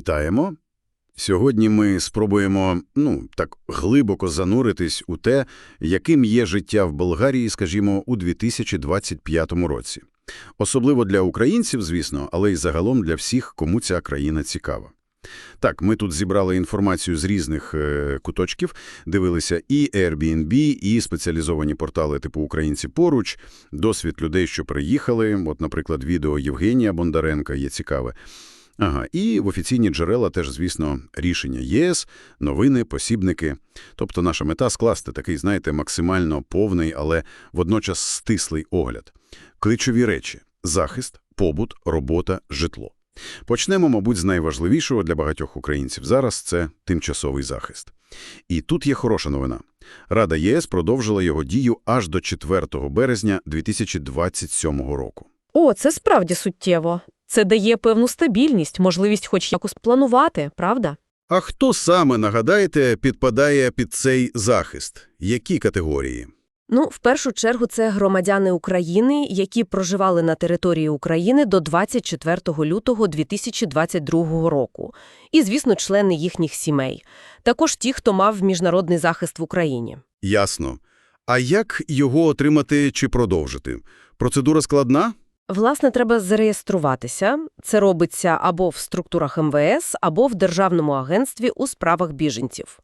Вітаємо! Сьогодні ми спробуємо, ну, так глибоко зануритись у те, яким є життя в Болгарії, скажімо, у 2025 році. Особливо для українців, звісно, але й загалом для всіх, кому ця країна цікава. Так, ми тут зібрали інформацію з різних е, куточків, дивилися і Airbnb, і спеціалізовані портали типу «Українці поруч», досвід людей, що приїхали, от, наприклад, відео Євгенія Бондаренка є цікаве. Ага, і в офіційні джерела теж, звісно, рішення ЄС, новини, посібники. Тобто наша мета – скласти такий, знаєте, максимально повний, але водночас стислий огляд. Ключові речі – захист, побут, робота, житло. Почнемо, мабуть, з найважливішого для багатьох українців зараз – це тимчасовий захист. І тут є хороша новина. Рада ЄС продовжила його дію аж до 4 березня 2027 року. О, це справді суттєво. Це дає певну стабільність, можливість хоч якось планувати, правда? А хто саме, нагадаєте, підпадає під цей захист? Які категорії? Ну, в першу чергу, це громадяни України, які проживали на території України до 24 лютого 2022 року. І, звісно, члени їхніх сімей. Також ті, хто мав міжнародний захист в Україні. Ясно. А як його отримати чи продовжити? Процедура складна? Власне, треба зареєструватися. Це робиться або в структурах МВС, або в Державному агентстві у справах біженців.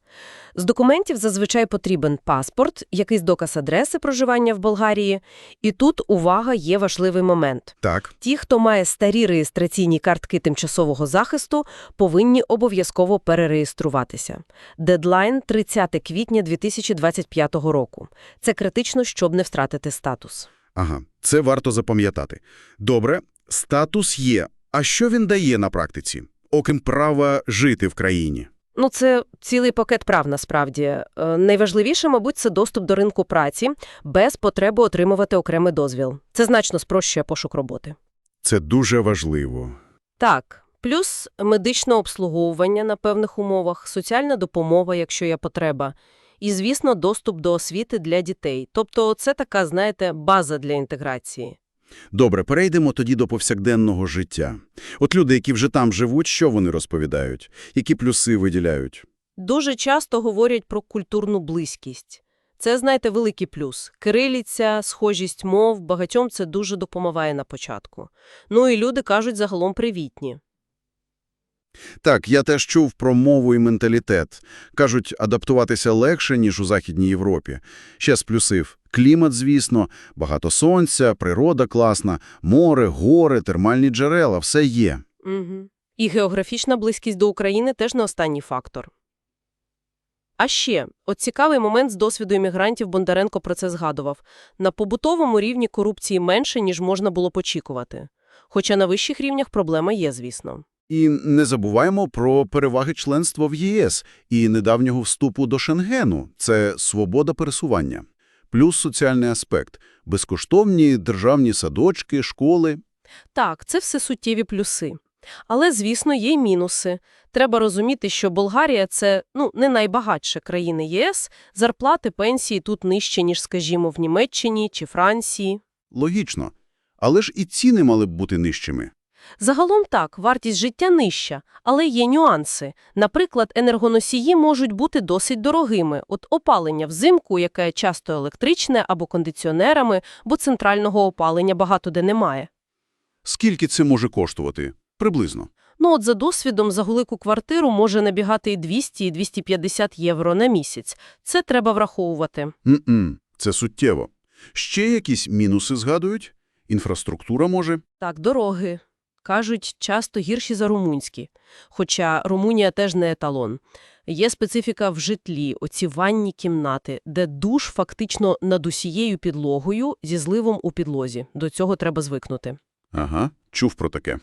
З документів зазвичай потрібен паспорт, якийсь доказ адреси проживання в Болгарії. І тут, увага, є важливий момент. Так. Ті, хто має старі реєстраційні картки тимчасового захисту, повинні обов'язково перереєструватися. Дедлайн – 30 квітня 2025 року. Це критично, щоб не втратити статус. Ага, це варто запам'ятати. Добре, статус є. А що він дає на практиці? Окрім права жити в країні? Ну, це цілий пакет прав, насправді. Е, найважливіше, мабуть, це доступ до ринку праці без потреби отримувати окремий дозвіл. Це значно спрощує пошук роботи. Це дуже важливо. Так, плюс медичне обслуговування на певних умовах, соціальна допомога, якщо є потреба, і, звісно, доступ до освіти для дітей. Тобто це така, знаєте, база для інтеграції. Добре, перейдемо тоді до повсякденного життя. От люди, які вже там живуть, що вони розповідають? Які плюси виділяють? Дуже часто говорять про культурну близькість. Це, знаєте, великий плюс. Кириліця, схожість мов, багатьом це дуже допомагає на початку. Ну і люди кажуть загалом привітні. Так, я теж чув про мову і менталітет. Кажуть, адаптуватися легше, ніж у Західній Європі. Ще з плюсів. Клімат, звісно, багато сонця, природа класна, море, гори, термальні джерела – все є. Угу. І географічна близькість до України теж не останній фактор. А ще, от цікавий момент з досвіду іммігрантів Бондаренко про це згадував. На побутовому рівні корупції менше, ніж можна було б очікувати. Хоча на вищих рівнях проблема є, звісно. І не забуваємо про переваги членства в ЄС і недавнього вступу до Шенгену – це свобода пересування. Плюс соціальний аспект – безкоштовні державні садочки, школи. Так, це все суттєві плюси. Але, звісно, є й мінуси. Треба розуміти, що Болгарія – це ну, не найбагатша країна ЄС, зарплати, пенсії тут нижче, ніж, скажімо, в Німеччині чи Франції. Логічно. Але ж і ціни мали б бути нижчими. Загалом так, вартість життя нижча, але є нюанси. Наприклад, енергоносії можуть бути досить дорогими. От опалення взимку, яке часто електричне або кондиціонерами, бо центрального опалення багато де немає. Скільки це може коштувати? Приблизно. Ну от за досвідом за велику квартиру може набігати і 200, і 250 євро на місяць. Це треба враховувати. М-м, це суттєво. Ще якісь мінуси згадують? Інфраструктура може? Так, дороги. Кажуть, часто гірші за румунські. Хоча Румунія теж не еталон. Є специфіка в житлі, оці ванні кімнати, де душ фактично над усією підлогою зі зливом у підлозі. До цього треба звикнути. Ага, чув про таке.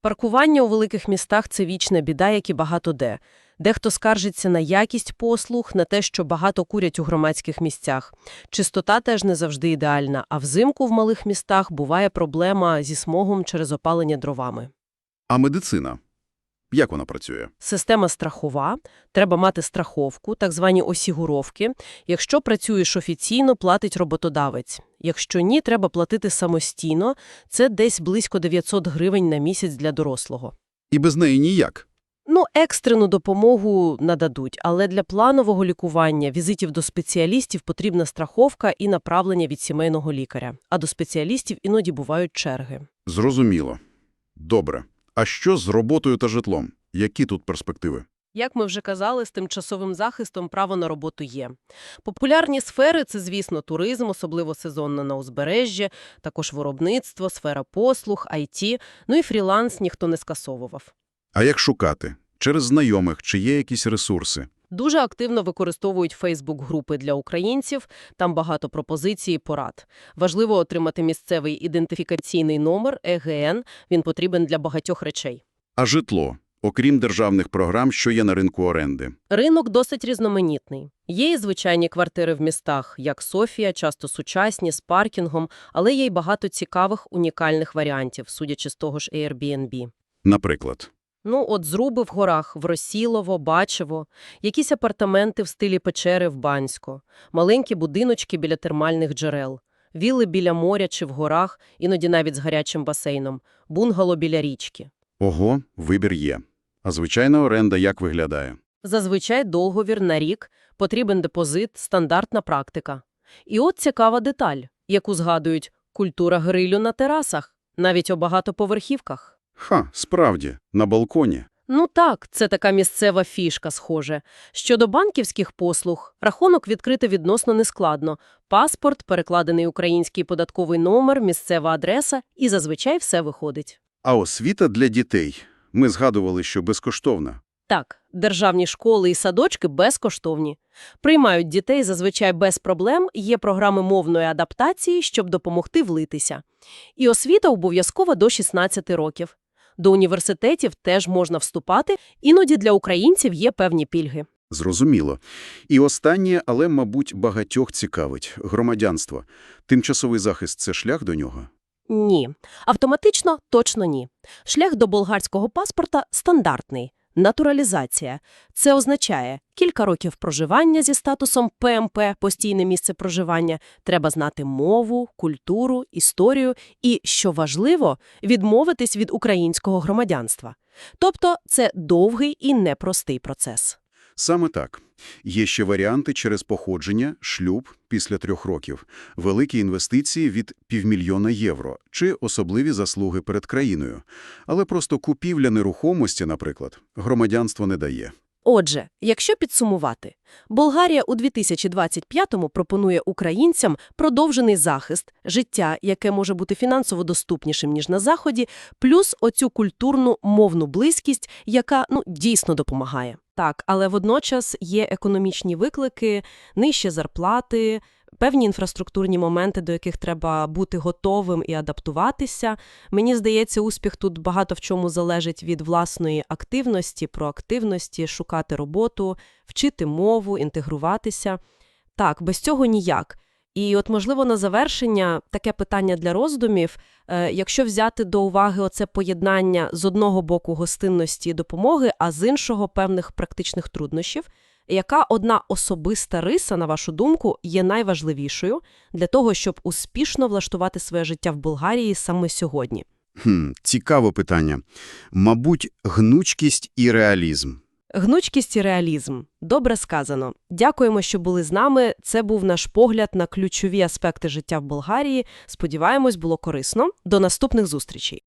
Паркування у великих містах – це вічна біда, як і багато де. Дехто скаржиться на якість послуг, на те, що багато курять у громадських місцях. Чистота теж не завжди ідеальна, а взимку в малих містах буває проблема зі смогом через опалення дровами. А медицина? Як вона працює? Система страхова, треба мати страховку, так звані осігуровки. Якщо працюєш офіційно, платить роботодавець. Якщо ні, треба платити самостійно. Це десь близько 900 гривень на місяць для дорослого. І без неї ніяк. Ну, екстрену допомогу нададуть, але для планового лікування, візитів до спеціалістів потрібна страховка і направлення від сімейного лікаря. А до спеціалістів іноді бувають черги. Зрозуміло. Добре. А що з роботою та житлом? Які тут перспективи? Як ми вже казали, з тимчасовим захистом право на роботу є. Популярні сфери – це, звісно, туризм, особливо сезонно на узбережжі, також виробництво, сфера послуг, IT, ну і фріланс ніхто не скасовував. А як шукати? Через знайомих чи є якісь ресурси? Дуже активно використовують Фейсбук-групи для українців, там багато пропозицій і порад. Важливо отримати місцевий ідентифікаційний номер, ЕГН, він потрібен для багатьох речей. А житло? Окрім державних програм, що є на ринку оренди? Ринок досить різноманітний. Є і звичайні квартири в містах, як Софія, часто сучасні, з паркінгом, але є й багато цікавих унікальних варіантів, судячи з того ж Airbnb. Наприклад. Ну, от зруби в горах, в Росілово, Бачево, якісь апартаменти в стилі печери в Банську, маленькі будиночки біля термальних джерел, вілли біля моря чи в горах, іноді навіть з гарячим басейном, бунгало біля річки. Ого, вибір є. А звичайна оренда як виглядає? Зазвичай договір на рік, потрібен депозит, стандартна практика. І от цікава деталь, яку згадують культура грилю на терасах, навіть у багатоповерхівках. Ха, справді, на балконі. Ну так, це така місцева фішка, схоже. Щодо банківських послуг, рахунок відкрити відносно нескладно. Паспорт, перекладений український податковий номер, місцева адреса і зазвичай все виходить. А освіта для дітей? Ми згадували, що безкоштовна. Так, державні школи і садочки безкоштовні. Приймають дітей зазвичай без проблем, є програми мовної адаптації, щоб допомогти влитися. І освіта обов'язкова до 16 років. До університетів теж можна вступати, іноді для українців є певні пільги. Зрозуміло. І останнє, але, мабуть, багатьох цікавить – громадянство. Тимчасовий захист – це шлях до нього? Ні. Автоматично – точно ні. Шлях до болгарського паспорта стандартний – натуралізація. Це означає кілька років проживання зі статусом ПМП – постійне місце проживання, треба знати мову, культуру, історію і, що важливо, відмовитись від українського громадянства. Тобто це довгий і непростий процес. Саме так. Є ще варіанти через походження, шлюб після трьох років, великі інвестиції від півмільйона євро чи особливі заслуги перед країною. Але просто купівля нерухомості, наприклад, громадянство не дає. Отже, якщо підсумувати, Болгарія у 2025-му пропонує українцям продовжений захист, життя, яке може бути фінансово доступнішим, ніж на Заході, плюс оцю культурну мовну близькість, яка ну, дійсно допомагає. Так, але водночас є економічні виклики, нижчі зарплати, певні інфраструктурні моменти, до яких треба бути готовим і адаптуватися. Мені здається, успіх тут багато в чому залежить від власної активності, проактивності, шукати роботу, вчити мову, інтегруватися. Так, без цього ніяк. І от, можливо, на завершення таке питання для роздумів. Е, якщо взяти до уваги оце поєднання з одного боку гостинності і допомоги, а з іншого певних практичних труднощів, яка одна особиста риса, на вашу думку, є найважливішою для того, щоб успішно влаштувати своє життя в Болгарії саме сьогодні? Хм, цікаве питання. Мабуть, гнучкість і реалізм. Гнучкість і реалізм. Добре сказано. Дякуємо, що були з нами. Це був наш погляд на ключові аспекти життя в Болгарії. Сподіваємось, було корисно. До наступних зустрічей.